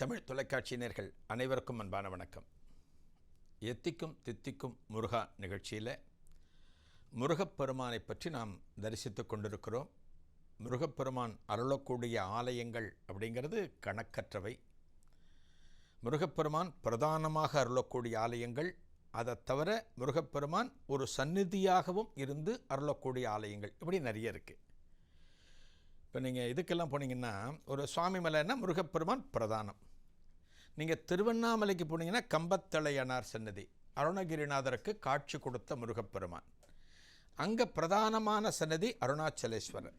தமிழ் தொலைக்காட்சியினர்கள் அனைவருக்கும் அன்பான வணக்கம். எத்திக்கும் தித்திக்கும் முருகா நிகழ்ச்சியில் முருகப்பெருமானை பற்றி நாம் தரிசித்து கொண்டிருக்கிறோம். முருகப்பெருமான் அருளக்கூடிய ஆலயங்கள் அப்படிங்கிறது கணக்கற்றவை. முருகப்பெருமான் பிரதானமாக அருளக்கூடிய ஆலயங்கள். அதை தவிர முருகப்பெருமான் ஒரு சந்நிதியாகவும் இருந்து அருளக்கூடிய ஆலயங்கள் இப்படி நிறைய இருக்குது இப்போ நீங்கள் இதுக்கெல்லாம் போனீங்கன்னா ஒரு சுவாமி மலைன்னா முருகப்பெருமான் பிரதானம். நீங்கள் திருவண்ணாமலைக்கு போனீங்கன்னா கம்பத்தலையனார் சன்னதி. அருணகிரிநாதருக்கு காட்சி கொடுத்த முருகப்பெருமான். அங்கே பிரதானமான சன்னதி அருணாச்சலேஸ்வரர்.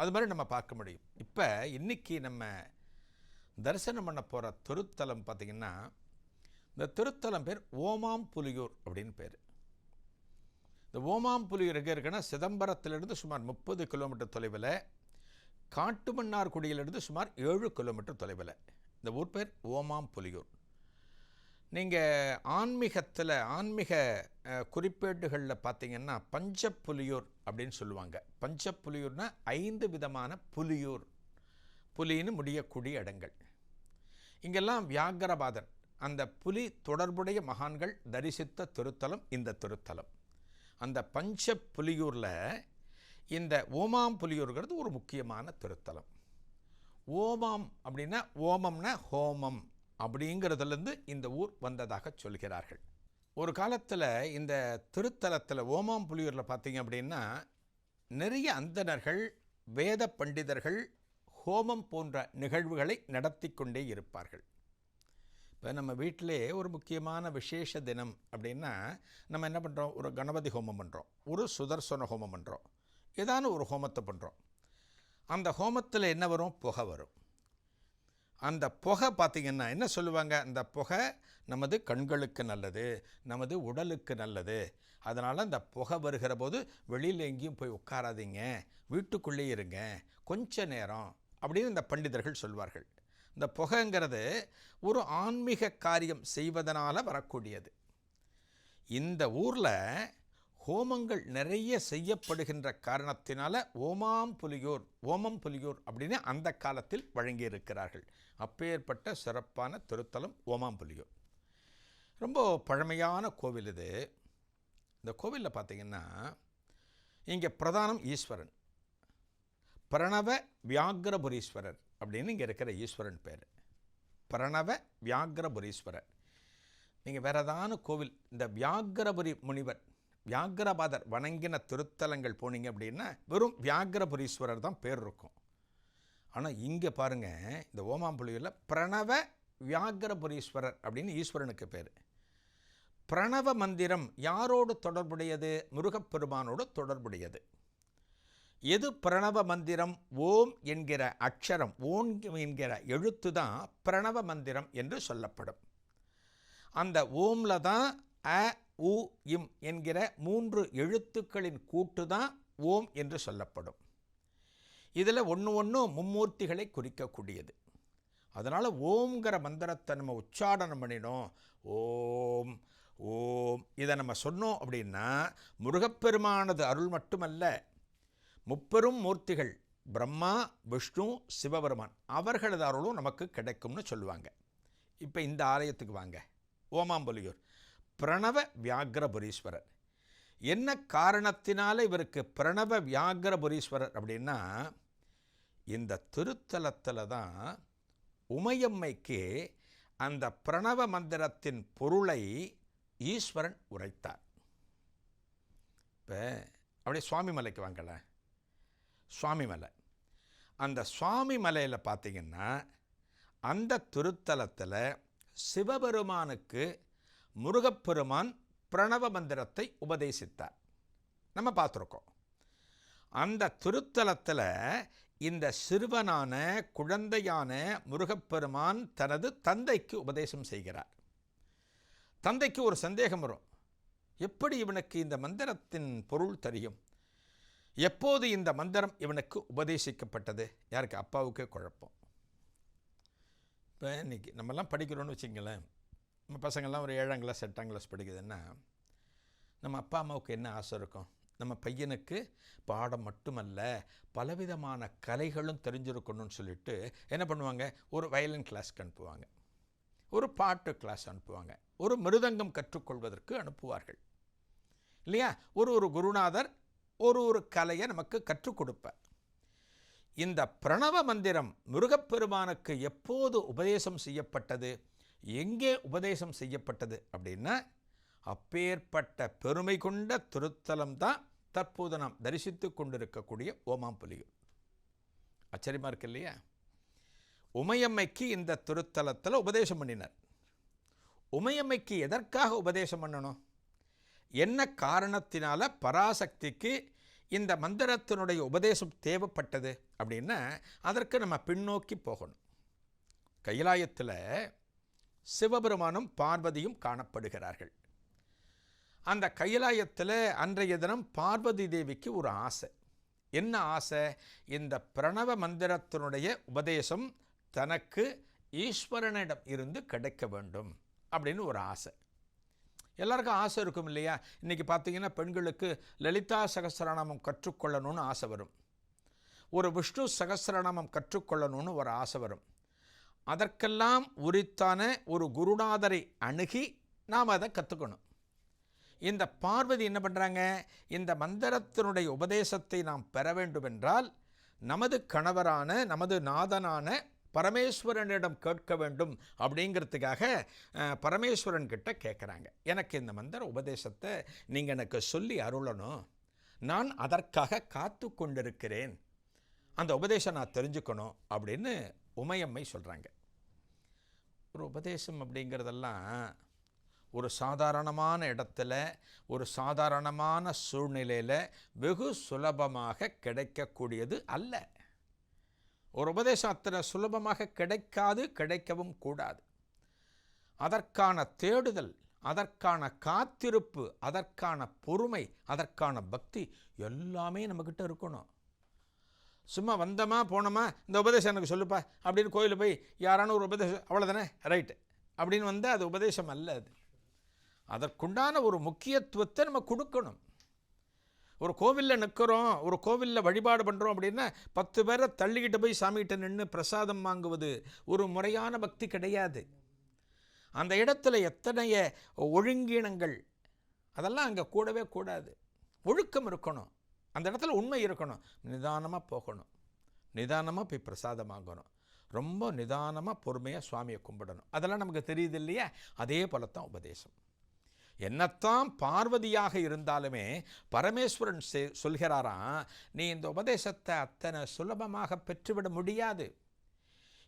அது மாதிரி நம்ம பார்க்க முடியும். இப்போ இன்றைக்கி நம்ம தரிசனம் பண்ண போகிற திருத்தலம் பார்த்திங்கன்னா இந்த திருத்தலம் பேர் ஓமாம் புலியூர் அப்படின்னு பேர். இந்த ஓமாம் புலியூர் எங்கே இருக்குன்னா சிதம்பரத்திலிருந்து சுமார் முப்பது கிலோமீட்டர் தொலைவில் காட்டுமன்னார்குடியிலிருந்து சுமார் ஏழு கிலோமீட்டர் தொலைவில். இந்த ஊர் பேர் ஓமாம் புலியூர். நீங்கள் ஆன்மீகத்தில் ஆன்மீக குறிப்பேடுகளில் பார்த்தீங்கன்னா பஞ்சப்புலியூர் அப்படின்னு சொல்லுவாங்க. பஞ்சப்புலியூர்னா ஐந்து விதமான புலியூர். புலின்னு முடியக்கூடிய இடங்கள். இங்கெல்லாம் வியாகரபாதன் அந்த புலி தொடர்புடைய மகான்கள் தரிசித்த திருத்தலம் இந்த திருத்தலம். அந்த பஞ்ச புலியூரில் இந்த ஓமாம் புலியூருங்கிறது ஒரு முக்கியமான திருத்தலம். ஓமம் அப்படின்னா ஓமம்னா ஹோமம் அப்படிங்கிறதுலேருந்து இந்த ஊர் வந்ததாக சொல்கிறார்கள். ஒரு காலத்தில் இந்த திருத்தலத்தில் ஓமாம் புலியூரில் பார்த்தீங்க அப்படின்னா நிறைய அந்தணர்கள் வேத பண்டிதர்கள் ஹோமம் போன்ற நிகழ்வுகளை நடத்தி கொண்டே இருப்பார்கள். இப்போ நம்ம வீட்டிலே ஒரு முக்கியமான விசேஷ தினம் அப்படின்னா நம்ம என்ன பண்ணுறோம் ஒரு கணபதி ஹோமம் பண்ணுறோம் ஒரு சுதர்சன ஹோமம் பண்ணுறோம் ஏதான ஒரு ஹோமத்தை பண்ணுறோம் அந்த ஹோமத்தில் என்ன வரும்? புகை வரும். அந்த புகை பார்த்திங்கன்னா என்ன சொல்லுவாங்க? அந்த புகை நமது கண்களுக்கு நல்லது நமது உடலுக்கு நல்லது. அதனால் அந்த புகை வருகிற போது வெளியில் எங்கேயும் போய் உட்காராதீங்க. வீட்டுக்குள்ளேயே இருங்க. கொஞ்ச நேரம் அப்படின்னு இந்த பண்டிதர்கள் சொல்வார்கள். இந்த புகைங்கிறது ஒரு ஆன்மீக காரியம் செய்வதனால் வரக்கூடியது. இந்த ஊரில் ஹோமங்கள் நிறைய செய்யப்படுகின்ற காரணத்தினால ஓமாம் புலியூர் ஓமம் புலியூர் அப்படின்னு அந்த காலத்தில் வழங்கியிருக்கிறார்கள். அப்பேற்பட்ட சிறப்பான திருத்தலம் ஓமாம் புலியூர். ரொம்ப பழமையான கோவில் இது. இந்த கோவிலில் பார்த்தீங்கன்னா இங்கே பிரதானம் ஈஸ்வரன். பிரணவ வியாகிரபுரீஸ்வரர் அப்படின்னு இங்கே இருக்கிற ஈஸ்வரன் பேர். பிரணவ வியாகிரபுரீஸ்வரர் நீங்கள் வேறு ஏதான கோவில் இந்த வியாகிரபுரி முனிவர் வியாகரபாதர் வணங்கின திருத்தலங்கள் போனீங்க அப்படின்னா வெறும் வியாகரபுரீஸ்வரர் தான் பேர் இருக்கும். ஆனால் இங்கே பாருங்கள் இந்த ஓமாம்புலியில் பிரணவ வியாகரபுரீஸ்வரர் அப்படின்னு ஈஸ்வரனுக்கு பேர். பிரணவ மந்திரம் யாரோடு தொடர்புடையது? முருகப்பெருமானோடு தொடர்புடையது. எது பிரணவ மந்திரம்? ஓம் என்கிற அக்ஷரம் ஓம் என்கிற எழுத்து தான் பிரணவ மந்திரம் என்று சொல்லப்படும். அந்த ஓமில் தான் அ உ இம் என்கிற மூன்று எழுத்துக்களின் கூட்டு தான் ஓம் என்று சொல்லப்படும். இதில் ஒன்று ஒன்று மும்மூர்த்திகளை குறிக்கக்கூடியது. அதனால் ஓம்ங்கிற மந்திரத்தை நம்ம உச்சாடனம் பண்ணினோம். ஓம் ஓம் இதை நம்ம சொன்னோம் அப்படின்னா முருகப்பெருமானது அருள் மட்டுமல்ல முப்பெரும் மூர்த்திகள் பிரம்மா விஷ்ணு சிவபெருமான் அவர்களது அருளும் நமக்கு கிடைக்கும்னு சொல்லுவாங்க. இப்போ இந்த ஆலயத்துக்கு வாங்க. ஓமாம்புலியூர். பிரணவ வியாகரபுரீஸ்வரர் என்ன காரணத்தினால இவருக்கு பிரணவ வியாகரபுரீஸ்வரர் அப்படின்னா இந்த திருத்தலத்தில் தான் உமையம்மைக்கு அந்த பிரணவ மந்திரத்தின் பொருளை ஈஸ்வரன் உரைத்தார். இப்போ அப்படியே சுவாமி மலைக்கு வாங்கல. சுவாமி மலை. அந்த சுவாமி மலையில் பார்த்தீங்கன்னா அந்த திருத்தலத்தில் சிவபெருமானுக்கு முருகப்பெருமான் பிரணவ மந்திரத்தை உபதேசித்தார். நம்ம பார்த்துருக்கோம். அந்த திருத்தலத்தில் இந்த சிறுவனான குழந்தையான முருகப்பெருமான் தனது தந்தைக்கு உபதேசம் செய்கிறார். தந்தைக்கு ஒரு சந்தேகம் வரும். எப்படி இவனுக்கு இந்த மந்திரத்தின் பொருள் தெரியும்? எப்போது இந்த மந்திரம் இவனுக்கு உபதேசிக்கப்பட்டது? யாருக்கு? அப்பாவுக்கு குழப்பம். இப்போ இன்னைக்கு நம்மலாம் படிக்கிறோன்னு வச்சுங்களேன் நம்ம பசங்கள்லாம் ஒரு ஏழாம் கிளாஸ் எட்டாம் கிளாஸ் படிக்குதுன்னா நம்ம அப்பா அம்மாவுக்கு என்ன ஆசை இருக்கும்? நம்ம பையனுக்கு பாடம் மட்டுமல்ல பலவிதமான கலைகளும் தெரிஞ்சிருக்கணும்னு சொல்லிட்டு என்ன பண்ணுவாங்க? ஒரு வயலின் கிளாஸ்க்கு அனுப்புவாங்க. ஒரு பாட்டு கிளாஸ் அனுப்புவாங்க. ஒரு மிருதங்கம் கற்றுக்கொள்வதற்கு அனுப்புவார்கள். இல்லையா? ஒரு ஒரு குருநாதர் ஒரு ஒரு கலையை நமக்கு கற்றுக் கொடுப்பார். இந்த பிரணவ மந்திரம் முருகப்பெருமானுக்கு எப்போது உபதேசம் செய்யப்பட்டது? எங்கே உபதேசம் செய்யப்பட்டது அப்படின்னா அப்பேற்பட்ட பெருமை கொண்ட திருத்தலம் தான் தற்போது நாம் தரிசித்து கொண்டிருக்கக்கூடிய ஓமாம்புலியூர். ஆச்சரியமாக இருக்கு இல்லையா? உமையம்மைக்கு இந்த திருத்தலத்தில் உபதேசம் பண்ணினார். உமையம்மைக்கு எதற்காக உபதேசம் பண்ணணும்? என்ன காரணத்தினால பராசக்திக்கு இந்த மந்திரத்தினுடைய உபதேசம் தேவைப்பட்டது அப்படின்னா அதற்கு நம்ம பின்னோக்கி போகணும். கைலாயத்தில் சிவபெருமானும் பார்வதியும் காணப்படுகிறார்கள். அந்த கைலாயத்தில் அன்றைய தினம் பார்வதி தேவிக்கு ஒரு ஆசை. என்ன ஆசை? இந்த பிரணவ மந்திரத்தினுடைய உபதேசம் தனக்கு ஈஸ்வரனிடம் இருந்து கிடைக்க வேண்டும் அப்படின்னு ஒரு ஆசை. எல்லாருக்கும் ஆசை இருக்கும் இல்லையா? இன்றைக்கி பார்த்தீங்கன்னா பெண்களுக்கு லலிதா சகஸ்ரநாமம் கற்றுக்கொள்ளணும்னு ஆசை வரும். ஒரு விஷ்ணு சகசிரநாமம் கற்றுக்கொள்ளணும்னு ஒரு ஆசை வரும். அதற்கெல்லாம் உரித்தான ஒரு குருநாதரை அணுகி நாம் அதை கற்றுக்கணும் இந்த பார்வதி என்ன பண்ணுறாங்க இந்த மந்திரத்தினுடைய உபதேசத்தை நாம் பெற வேண்டுமென்றால் நமது கணவரான நமது நாதனான பரமேஸ்வரனிடம் கேட்க வேண்டும் அப்படிங்கிறதுக்காக பரமேஸ்வரன் கிட்ட கேட்குறாங்க எனக்கு இந்த மந்திர உபதேசத்தை நீங்கள் எனக்கு சொல்லி அருளணும். நான் அதற்காக காத்து கொண்டிருக்கிறேன் அந்த உபதேசம் நான் தெரிஞ்சுக்கணும் அப்படின்னு உமையம்மை சொல்கிறாங்க ஒரு உபதேசம் அப்படிங்கிறதெல்லாம் ஒரு சாதாரணமான இடத்துல ஒரு சாதாரணமான சூழ்நிலையில் வெகு சுலபமாக கிடைக்கக்கூடியது அல்ல. ஒரு உபதேசம் அத்தனை சுலபமாக கிடைக்காது கிடைக்கவும் கூடாது. அதற்கான தேடுதல் அதற்கான காத்திருப்பு அதற்கான பொறுமை அதற்கான பக்தி எல்லாமே நம்மக்கிட்ட இருக்கணும். சும்மா வந்தோமா போனோமா இந்த உபதேசம் எனக்கு சொல்லுப்பா அப்படின்னு கோயிலில் போய் யாரான ஒரு உபதேசம் அவ்வளோதானே ரைட்டு அப்படின்னு வந்தால் அது உபதேசம் அல்ல அது. அதற்குண்டான ஒரு முக்கியத்துவத்தை நம்ம கொடுக்கணும். ஒரு கோவிலில் நிற்கிறோம் ஒரு கோவிலில் வழிபாடு பண்ணுறோம் அப்படின்னா பத்து பேரை தள்ளிக்கிட்டு போய் சாமிகிட்ட நின்று பிரசாதம் வாங்குவது ஒரு முறையான பக்தி கிடையாது. அந்த இடத்துல எத்தனைய ஒழுங்கீனங்கள் அதெல்லாம் அங்கே கூடவே கூடாது. ஒழுக்கம் இருக்கணும். அந்த இடத்துல உண்மை இருக்கணும். நிதானமாக போகணும். நிதானமாக போய் பிரசாதம் வாங்கணும் ரொம்ப நிதானமாக பொறுமையாக சுவாமியை கும்பிடணும். அதெல்லாம் நமக்கு தெரியுது இல்லையா? அதே போல தான் உபதேசம். என்னத்தான் பார்வதியாக இருந்தாலுமே பரமேஸ்வரன் செ- சொல்கிறாராம் நீ இந்த உபதேசத்தை அத்தனை சுலபமாக பெற்றுவிட முடியாது.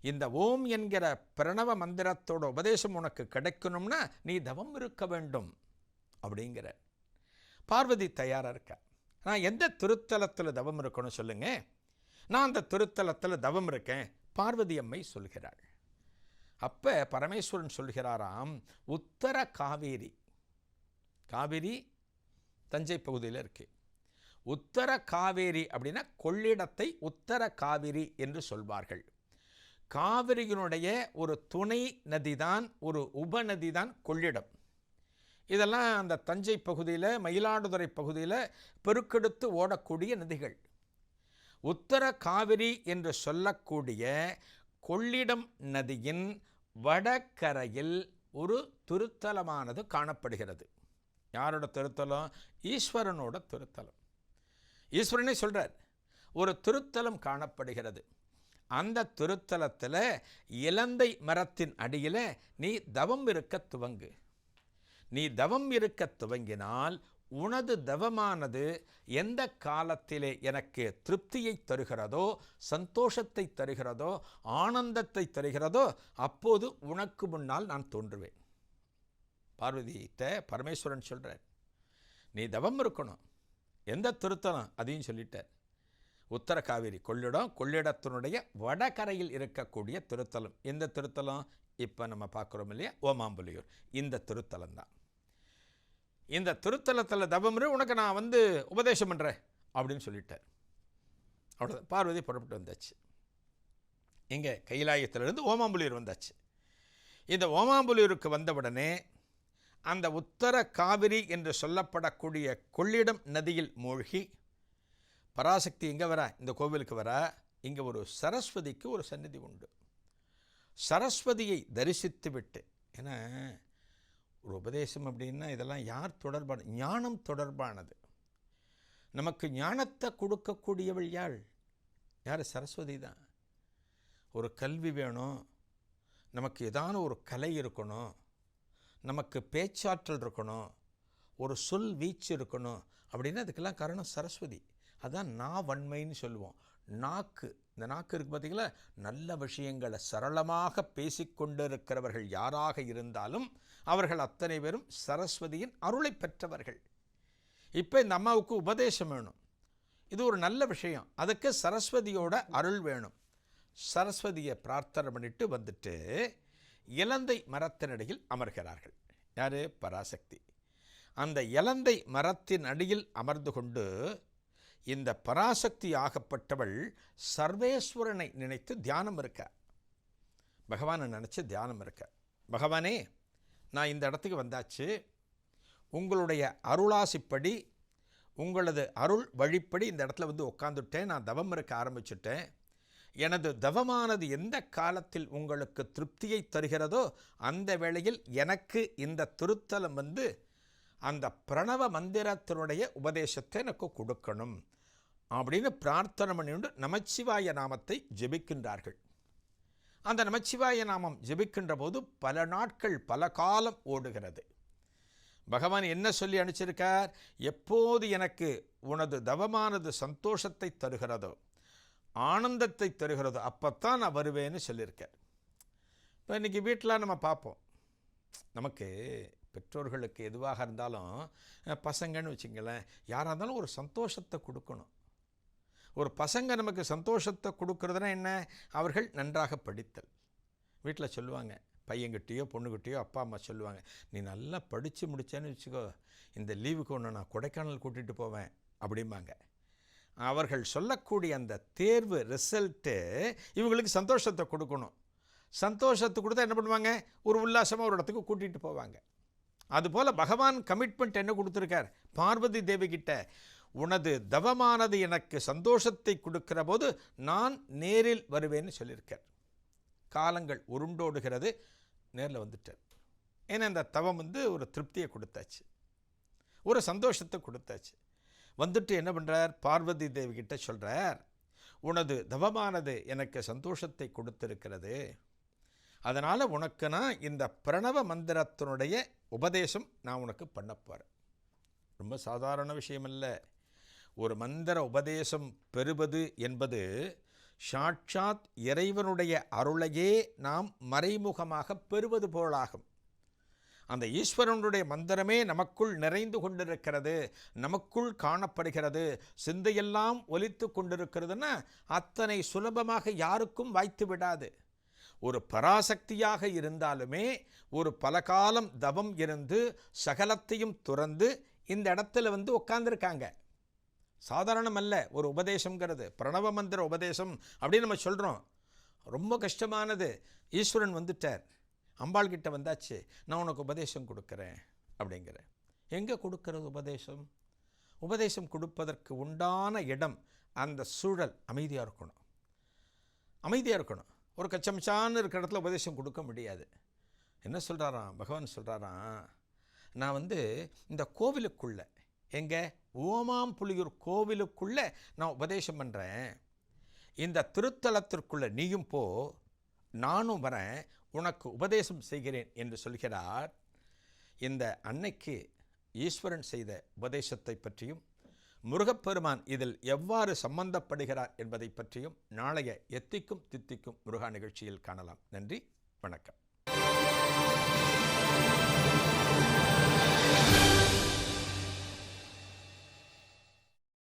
இந்த ஓம் என்கிற பிரணவ மந்திரத்தோட உபதேசம் உனக்கு கிடைக்கணும்னா நீ தவம் இருக்க வேண்டும். அப்படிங்கிற பார்வதி தயாராக இருக்கா? நான் எந்த திருத்தலத்தில் தவம் இருக்கணும் சொல்லுங்க? நான் அந்த திருத்தலத்தில் தவம் இருக்கேன் பார்வதி அம்மை சொல்கிறாள். அப்போ பரமேஸ்வரன் சொல்கிறாராம் உத்தர காவேரி காவேரி தஞ்சை பகுதியில் இருக்கு. உத்தர காவேரி அப்படின்னா கொள்ளிடத்தை உத்தர காவிரி என்று சொல்வார்கள். காவிரியினுடைய ஒரு துணை நதி தான் ஒரு உபநதி தான் கொள்ளிடம். இதெல்லாம் அந்த தஞ்சை பகுதியில் மயிலாடுதுறை பகுதியில் பெருக்கெடுத்து ஓடக்கூடிய நதிகள். உத்தர காவிரி என்று சொல்லக்கூடிய கொள்ளிடம் நதியின் வடகரையில் ஒரு திருத்தலமானது காணப்படுகிறது. யாரோட திருத்தலம்? ஈஸ்வரனோட திருத்தலம். ஈஸ்வரனே சொல்கிறார் ஒரு திருத்தலம் காணப்படுகிறது. அந்த திருத்தலத்தில் இலந்தை மரத்தின் அடியில் நீ தவம் இருக்க துவங்கு. நீ தவம் இருக்க துவங்கினால் உனது தவமானது எந்த காலத்திலே எனக்கு திருப்தியை தருகிறதோ சந்தோஷத்தை தருகிறதோ ஆனந்தத்தை தருகிறதோ அப்போது உனக்கு முன்னால் நான் தோன்றுவேன். பார்வதியிட்ட பரமேஸ்வரன் சொல்கிறார் நீ தவம் இருக்கணும். எந்த திருத்தலம் அதையும் சொல்லிட்டார். உத்தர காவேரி கொள்ளிடம் கொள்ளிடத்தினுடைய வடகரையில் இருக்கக்கூடிய திருத்தலம். எந்த திருத்தலம்? இப்போ நம்ம பார்க்குறோம் இல்லையா? ஓமாம்புலியூர். இந்த திருத்தலம் தான். இந்த திருத்தலத்தில் தவம் உனக்கு நான் வந்து உபதேசம் பண்ணுறேன் அப்படின்னு சொல்லிட்டார். அவ்வளோதான் பார்வதி புறப்பட்டு வந்தாச்சு. இங்கே கைலாயத்திலிருந்து ஓமாம்புலியூர் வந்தாச்சு. இந்த ஓமாம்புலியூருக்கு வந்தவுடனே அந்த உத்தர காவிரி என்று சொல்லப்படக்கூடிய கொள்ளிடம் நதியில் மூழ்கி பராசக்தி எங்கே வர? இந்த கோவிலுக்கு வர? இங்கே ஒரு சரஸ்வதிக்கு ஒரு சந்நிதி உண்டு. சரஸ்வதியை தரிசித்து விட்டு ஏன்னா ஒரு உபதேசம் அப்படின்னா இதெல்லாம் யார் தொடர்பான ஞானம் தொடர்பானது. நமக்கு ஞானத்தை கொடுக்கக்கூடியவள் யாழ் யார்? சரஸ்வதி தான். ஒரு கல்வி வேணும் நமக்கு ஏதான ஒரு கலை இருக்கணும் நமக்கு பேச்சாற்றல் இருக்கணும் ஒரு சொல் வீச்சு இருக்கணும் அப்படின்னா அதுக்கெல்லாம் காரணம் சரஸ்வதி. அதான் நான் வன்மைன்னு சொல்லுவோம். நாக்கு. இந்த நாக்கு இருக்கு பார்த்தீங்களா? நல்ல விஷயங்களை சரளமாக பேசிக்கொண்டிருக்கிறவர்கள் யாராக இருந்தாலும் அவர்கள் அத்தனை பேரும் சரஸ்வதியின் அருளை பெற்றவர்கள். இப்போ இந்த அம்மாவுக்கு உபதேசம் வேணும். இது ஒரு நல்ல விஷயம். அதுக்கு சரஸ்வதியோட அருள் வேணும். சரஸ்வதியை பிரார்த்தனை பண்ணிட்டு வந்துட்டு இலந்தை மரத்தினடியில் அமர்கிறார்கள். யார்? பராசக்தி. அந்த இலந்தை மரத்தின் அடியில் அமர்ந்து கொண்டு இந்த பராசக்தி ஆகப்பட்டவள் சர்வேஸ்வரனை நினைத்து தியானம் இருக்க. பகவானை நினச்சி தியானம் இருக்க. பகவானே நான் இந்த இடத்துக்கு வந்தாச்சு. உங்களுடைய அருளாசிப்படி உங்களது அருள் வழிப்படி இந்த இடத்துல வந்து உட்காந்துட்டேன் நான் தவம் இருக்க ஆரம்பிச்சுட்டேன். எனது தவமானது எந்த காலத்தில் உங்களுக்கு திருப்தியை தருகிறதோ அந்த வேளையில் எனக்கு இந்த திருத்தலம் வந்து அந்த பிரணவ மந்திரத்தினுடைய உபதேசத்தை எனக்கு கொடுக்கணும். அப்படின்னு பிரார்த்தனை பண்ணிண்டு நமச்சிவாய நாமத்தை ஜெபிக்கின்றார்கள். அந்த நமச்சிவாய நாமம் ஜெபிக்கின்ற போது பல நாட்கள் பல காலம் ஓடுகிறது. பகவான் என்ன சொல்லி அனுப்பிச்சிருக்கார்? எப்போது எனக்கு உனது தவமானது சந்தோஷத்தை தருகிறதோ ஆனந்தத்தை தருகிறதோ அப்போத்தான் நான் வருவேன்னு சொல்லியிருக்கார். இப்போ இன்றைக்கி வீட்டில் நம்ம பார்ப்போம். நமக்கு பெற்றோர்களுக்கு எதுவாக இருந்தாலும் பசங்கன்னு வச்சுங்களேன் யாராக இருந்தாலும் ஒரு சந்தோஷத்தை கொடுக்கணும். ஒரு பசங்க நமக்கு சந்தோஷத்தை கொடுக்கறதுனா என்ன? அவர்கள் நன்றாக படித்தல். வீட்டில் சொல்லுவாங்க பையன்கிட்டேயோ பொண்ணுக்கிட்டேயோ அப்பா அம்மா சொல்லுவாங்க நீ நல்லா படித்து முடித்தேன்னு வச்சுக்கோ இந்த லீவுக்கு ஒன்று நான் கொடைக்கானல் கூட்டிகிட்டு போவேன் அப்படிம்பாங்க. அவர்கள் சொல்லக்கூடிய அந்த தேர்வு ரிசல்ட்டு இவங்களுக்கு சந்தோஷத்தை கொடுக்கணும். சந்தோஷத்தை கொடுத்தா என்ன பண்ணுவாங்க? ஒரு உல்லாசமாக ஒரு இடத்துக்கு கூட்டிகிட்டு போவாங்க. அதுபோல் பகவான் கமிட்மெண்ட் என்ன கொடுத்துருக்கார்? பார்வதி தேவி கிட்ட உனது தவமானது எனக்கு சந்தோஷத்தை கொடுக்கிற போது நான் நேரில் வருவேன்னு சொல்லியிருக்கார். காலங்கள் உருண்டோடுகிறது நேரில் வந்துட்டார். ஏன்னா இந்த தவம் வந்து ஒரு திருப்தியை கொடுத்தாச்சு. ஒரு சந்தோஷத்தை கொடுத்தாச்சு. வந்துட்டு என்ன பண்ணுறார் பார்வதி தேவி கிட்ட சொல்கிறார் உனது தவமானது எனக்கு சந்தோஷத்தை கொடுத்திருக்கிறது. அதனால் உனக்கு நான் இந்த பிரணவ மந்திரத்தினுடைய உபதேசம் நான் உனக்கு பண்ண போகிறேன் ரொம்ப சாதாரண விஷயம் இல்லை ஒரு மந்திர உபதேசம் பெறுவது என்பது சாட்சாத் இறைவனுடைய அருளையே நாம் மறைமுகமாக பெறுவது போலாகும். அந்த ஈஸ்வரனுடைய மந்திரமே நமக்குள் நிறைந்து கொண்டிருக்கிறது நமக்குள் காணப்படுகிறது சிந்தையெல்லாம் ஒலித்து கொண்டிருக்கிறதுன்னா அத்தனை சுலபமாக யாருக்கும் வாய்த்து விடாது. ஒரு பராசக்தியாக இருந்தாலுமே ஒரு பல காலம் தவம் இருந்து சகலத்தையும் துறந்து இந்த இடத்துல வந்து உட்கார்ந்துருக்காங்க. சாதாரணம் அல்ல ஒரு உபதேசங்கிறது பிரணவ மந்திர உபதேசம் அப்படின்னு நம்ம சொல்கிறோம் ரொம்ப கஷ்டமானது. ஈஸ்வரன் வந்துட்டார். அம்பாள் கிட்ட வந்தாச்சு. நான் உனக்கு உபதேசம் கொடுக்குறேன் அப்படிங்கிற. எங்கே கொடுக்கறது உபதேசம்? உபதேசம் கொடுப்பதற்கு உண்டான இடம் அந்த சூழல் அமைதியாக இருக்கணும். அமைதியாக இருக்கணும். ஒரு கச்சமச்சான்னு இருக்கிற இடத்துல உபதேசம் கொடுக்க முடியாது. என்ன சொல்கிறாராம் பகவான் சொல்கிறாராம் நான் வந்து இந்த கோவிலுக்குள்ளே எங்கே? ஓமாம் புலியூர் கோவிலுக்குள்ளே நான் உபதேசம் பண்ணுறேன் இந்த திருத்தலத்திற்குள்ளே நீயும் போ நானும் வரேன் உனக்கு உபதேசம் செய்கிறேன் என்று சொல்கிறார். இந்த அன்னைக்கு ஈஸ்வரன் செய்த உபதேசத்தை பற்றியும் முருகப்பெருமான் இதில் எவ்வாறு சம்பந்தப்படுகிறார் என்பதை பற்றியும் நாளைய எத்திக்கும் தித்திக்கும் முருகா நிகழ்ச்சியில் காணலாம். நன்றி வணக்கம்.